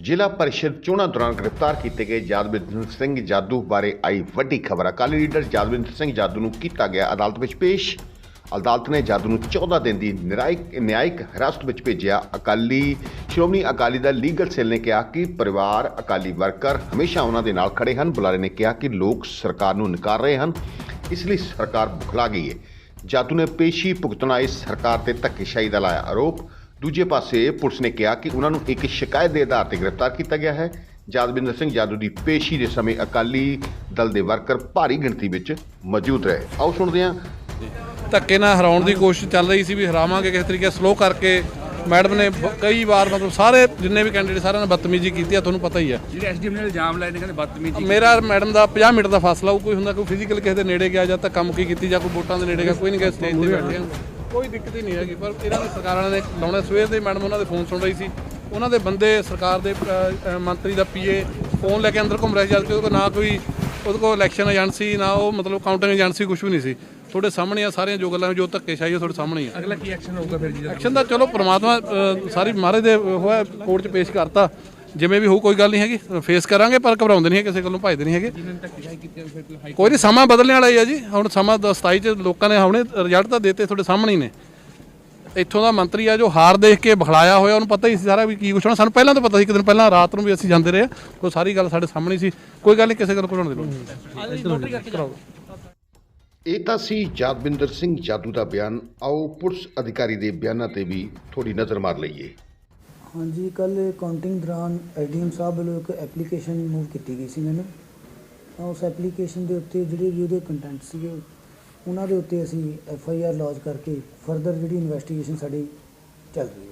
ਜ਼ਿਲ੍ਹਾ ਪਰਿਸ਼ਦ ਚੋਣਾਂ ਦੌਰਾਨ ਗ੍ਰਿਫਤਾਰ ਕੀਤੇ ਗਏ ਜਾਦਵਿੰਦਰ ਸਿੰਘ ਜਾਦੂ ਬਾਰੇ ਆਈ ਵੱਡੀ ਖਬਰ। ਅਕਾਲੀ ਲੀਡਰ ਜਾਦਵਿੰਦਰ ਸਿੰਘ ਜਾਦੂ ਨੂੰ ਕੀਤਾ ਗਿਆ ਅਦਾਲਤ ਵਿੱਚ ਪੇਸ਼। ਅਦਾਲਤ ਨੇ ਜਾਦੂ ਨੂੰ 14 ਦਿਨ ਦੀ ਨਿਰਾਇਕ ਨਿਆਇਕ ਹਿਰਾਸਤ ਵਿੱਚ ਭੇਜਿਆ। ਅਕਾਲੀ ਸ਼੍ਰੋਮਣੀ ਅਕਾਲੀ ਦਲ ਲੀਗਲ ਸੈੱਲ ਨੇ ਕਿਹਾ ਕਿ ਪਰਿਵਾਰ, ਅਕਾਲੀ ਵਰਕਰ ਹਮੇਸ਼ਾ ਉਹਨਾਂ ਦੇ ਨਾਲ ਖੜੇ ਹਨ। ਬੁਲਾਰੇ ਨੇ ਕਿਹਾ ਕਿ ਲੋਕ ਸਰਕਾਰ ਨੂੰ ਨਕਾਰ ਰਹੇ ਹਨ। ਇਸ ਲਈ ਸਰਕਾਰ ਬੁਖਲਾ ਗਈ ਹੈ। ਜਾਦੂ ਨੇ ਪੇਸ਼ੀ ਭੁਗਤਣਾ ਇਸ ਸਰਕਾਰ ਤੇ ਧੱਕੇਸ਼ਾਹੀ ਦਾ ਲਾਇਆ ਆਰੋਪ। ਦੂਜੇ ਪਾਸੇ ਪੁਲਿਸ ਨੇ ਕਿਹਾ ਕਿ ਉਹਨਾਂ ਨੂੰ ਇੱਕ ਸ਼ਿਕਾਇਤ ਦੇ ਆਧਾਰ ਤੇ ਗ੍ਰਿਫਤਾਰ ਕੀਤਾ ਗਿਆ ਹੈ। ਜਾਦਵਿੰਦਰ ਸਿੰਘ ਜਾਦੂ ਦੀ ਪੇਸ਼ੀ ਦੇ ਸਮੇਂ ਅਕਾਲੀ ਦਲ ਦੇ ਵਰਕਰ ਭਾਰੀ ਗਿਣਤੀ ਵਿੱਚ ਮੌਜੂਦ ਰਹੇ। ਆਓ ਸੁਣਦੇ ਹਾਂ। ਧੱਕੇ ਨਾਲ ਹਰਾਉਣ ਦੀ ਕੋਸ਼ਿਸ਼ ਚੱਲ ਰਹੀ ਸੀ ਵੀ ਹਰਾਵਾਂਗੇ ਕਿਸੇ ਤਰੀਕੇ ਸਲੋ ਕਰਕੇ। ਮੈਡਮ ਨੇ ਕਈ ਵਾਰ ਮਤਲਬ ਸਾਰੇ ਜਿੰਨੇ ਵੀ ਕੈਂਡੀਡੇਟ ਸਾਰਿਆਂ ਨੇ ਬਦਤਮੀਜ਼ੀ ਕੀਤੀ ਆ ਤੁਹਾਨੂੰ ਪਤਾ ਹੀ ਆ। ਜਿਹੜੇ ਐਸਡੀਐਮ ਨੇ ਇਲਜ਼ਾਮ ਲਾਏ ਨੇ ਕਹਿੰਦੇ ਬਦਤਮੀਜ਼ੀ ਮੇਰਾ ਮੈਡਮ ਦਾ 50 ਮਿੰਟ ਦਾ ਫਾਸਲਾ ਉਹ ਕੋਈ ਹੁੰਦਾ ਕੋਈ ਫਿਜ਼ੀਕਲ ਕਿਸੇ ਦੇ ਨੇੜੇ ਗਿਆ ਜਾਂ ਤਾਂ ਕੰਮ ਕੀ ਕੀਤੀ ਜਾਂ ਕੋਈ ਵੋਟਾਂ ਦੇ ਨੇੜੇ ਗਿਆ ਕੋਈ ਨਹੀਂ ਗਿਆ ਸਟੇਜ ਤੇ ਬੈਠੇ ਆ। ਕੋਈ ਦਿੱਕਤ ਹੀ ਨਹੀਂ ਹੈਗੀ ਪਰ ਇਹਨਾਂ ਨੇ ਸਰਕਾਰਾਂ ਨੇ ਲਾਉਣੇ ਸਵੇਰ ਦੇ ਮੈਡਮ ਉਹਨਾਂ ਦੇ ਫੋਨ ਸੁਣ ਰਹੀ ਸੀ। ਉਹਨਾਂ ਦੇ ਬੰਦੇ ਸਰਕਾਰ ਦੇ ਮੰਤਰੀ ਦਾ ਪੀਏ ਫੋਨ ਲੈ ਕੇ ਅੰਦਰ ਘੁੰਮ ਰਿਹਾ ਸੀ ਜਦ ਕਿ ਨਾ ਕੋਈ ਉਹਦੇ ਕੋਲ ਇਲੈਕਸ਼ਨ ਏਜੰਸੀ ਨਾ ਉਹ ਮਤਲਬ ਕਾਊਂਟਿੰਗ ਏਜੰਸੀ ਕੁਝ ਵੀ ਨਹੀਂ ਸੀ। ਤੁਹਾਡੇ ਸਾਹਮਣੇ ਆ ਸਾਰੀਆਂ ਜੋ ਗੱਲਾਂ ਜੋ ਧੱਕੇਸ਼ਾਹੀ ਆ ਤੁਹਾਡੇ ਸਾਹਮਣੇ ਹੀ ਆ। ਅਗਲਾ ਕੀ ਐਕਸ਼ਨ ਹੋਊਗਾ ਫਿਰ ਜੀ? ਐਕਸ਼ਨ ਦਾ ਚਲੋ ਪ੍ਰਮਾਤਮਾ ਅ, ਸਾਰੀ ਮਹਾਰਾਜ ਦੇ ਹੋਇਆ ਕੋਰਟ 'ਚ ਪੇਸ਼ ਕਰਤਾ। ਜਿਵੇਂ ਵੀ ਹੋਊ ਕੋਈ ਗੱਲ ਨਹੀਂ ਹੈਗੀ। ਫੇਸ ਕਰਾਂਗੇ ਪਰ ਘਬਰਾਉਂਦੇ ਨਹੀਂ ਹੈ ਕਿਸੇ ਗੱਲੋਂ ਭਜਦੇ ਨਹੀਂ ਹੈਗੇ। ਜਿਨ੍ਹਾਂ ਨੇ ਧੱਕੇਸ਼ਾਹੀ ਕੀਤੀ ਆ, ਫਿਰ ਹਾਈ ਕੋਈ ਨਹੀਂ ਸਮਾਂ ਬਦਲਣ ਵਾਲਾ ਹੀ ਆ ਜੀ। ਹੁਣ ਸਮਾਂ ਦ- 27 ਚ ਲੋਕਾਂ ਨੇ ਹੁਣੇ ਰਿਜ਼ਲਟ ਤਾਂ ਦਿੱਤੇ ਤੁਹਾਡੇ ਸਾਹਮਣੇ ਹੀ ਨੇ। ਇੱਥੋਂ ਦਾ ਮੰਤਰੀ ਆ ਜੋ ਹਾਰ ਦੇਖ ਕੇ ਬਖਲਾਇਆ ਹੋਇਆ ਉਹਨੂੰ ਪਤਾ ਹੀ ਸੀ ਸਾਰਾ ਵੀ ਕੀ ਕੁਛ ਹੋਣਾ। ਸਾਨੂੰ ਪਹਿਲਾਂ ਤਾਂ ਪਤਾ ਸੀ ਇੱਕ ਦਿਨ ਪਹਿਲਾਂ ਰਾਤ ਨੂੰ ਵੀ ਅਸੀਂ ਜਾਂਦੇ ਰਹੇ ਉਹ ਸਾਰੀ ਗੱਲ ਸਾਡੇ ਸਾਹਮਣੇ ਸੀ। ਕੋਈ ਗੱਲ ਨਹੀਂ ਕਿਸੇ ਗੱਲ ਕੋਲ ਦੀ ਲੋੜ ਇਹ ਤਾਂ ਸੀ ਯਾਦਵਿੰਦਰ ਸਿੰਘ ਜਾਦੂ ਦਾ ਬਿਆਨ। ਆਓ ਪੁਲਿਸ ਅਧਿਕਾਰੀ ਦੇ ਬਿਆਨਾਂ ਤੇ ਵੀ ਥੋੜੀ ਨਜ਼ਰ ਮਾਰ ਲਈਏ। ਹਾਂਜੀ ਕੱਲ ਕਾਊਂਟਿੰਗ ਦੌਰਾਨ ਐਡੀਐਮ ਸਾਹਿਬ ਵੱਲੋਂ ਇੱਕ ਐਪਲੀਕੇਸ਼ਨ ਮੂਵ ਕੀਤੀ ਗਈ ਸੀ ਮੈਨੂੰ। ਉਸ ਐਪਲੀਕੇਸ਼ਨ ਦੇ ਉੱਤੇ ਜਿਹੜੇ ਵੀ ਉਹਦੇ ਕੰਟੈਂਟ ਸੀਗੇ ਉਹਨਾਂ ਦੇ ਉੱਤੇ ਅਸੀਂ ਐਫ ਆਈ ਆਰ ਲੌਂਚ ਕਰਕੇ ਫਰਦਰ ਜਿਹੜੀ ਇਨਵੈਸਟੀਗੇਸ਼ਨ ਸਾਡੀ ਚੱਲ ਰਹੀ ਹੈ।